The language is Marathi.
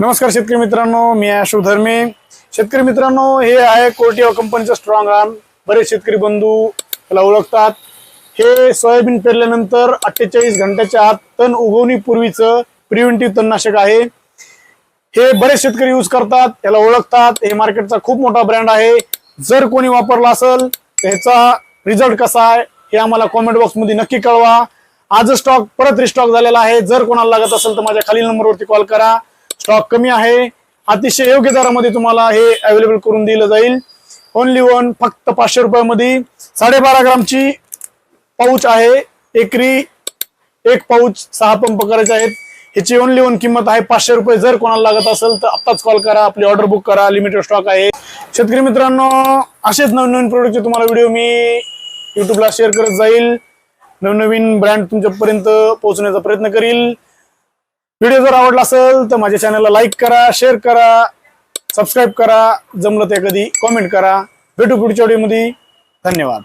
नमस्कार शेतकरी मित्रांनो मी आहे अशोक धर्मे. शेतकरी मित्रांनो हे आहे कोर्टिवा कंपनीचं स्ट्रॉंग आर्म बरेच शेतकरी बंधू याला ओळखतात. हे सोयाबीन पेरल्यानंतर अठ्ठेचाळीस घंट्याच्या आत तण उगवणीपूर्वीचं प्रिव्हेंटिव्ह तणनाशक आहे. हे बरेच शेतकरी यूज करतात त्याला ओळखतात. हे मार्केटचा खूप मोठा ब्रँड आहे. जर कोणी वापरला असेल तर ह्याचा रिझल्ट कसा आहे हे आम्हाला कॉमेंट बॉक्समध्ये नक्की कळवा. आज स्टॉक परत रिस्टॉक झालेला आहे. जर कोणाला लागत असेल तर माझ्या खालील नंबरवरती कॉल करा. स्टॉक कमी आहे. अतिशय योग्य दरामध्ये तुम्हाला हे अवेलेबल करून दिलं जाईल. ओनली वन फक्त पाचशे रुपयामध्ये. साडेबारा ग्रामची पाऊच आहे. एकरी एक पाऊच सहा पंप करायचे आहेत. ह्याची ओनली वन किंमत आहे पाचशे रुपये. जर कोणाला लागत असेल तर आत्ताच कॉल करा. आपली ऑर्डर बुक करा. लिमिटेड स्टॉक आहे. शेतकरी मित्रांनो असेच नवीन नवीन प्रोडक्टचे तुम्हाला व्हिडिओ मी युट्यूबला शेअर करत जाईल. नवनवीन ब्रँड तुमच्यापर्यंत पोहोचण्याचा प्रयत्न करील. व्हिडिओ जर आवडला असेल तर माझ्या चॅनलला लाईक करा शेअर करा सबस्क्राईब करा. जमलं ते कधी कॉमेंट करा. भेटू पुढच्या व्हिडिओमध्ये धन्यवाद.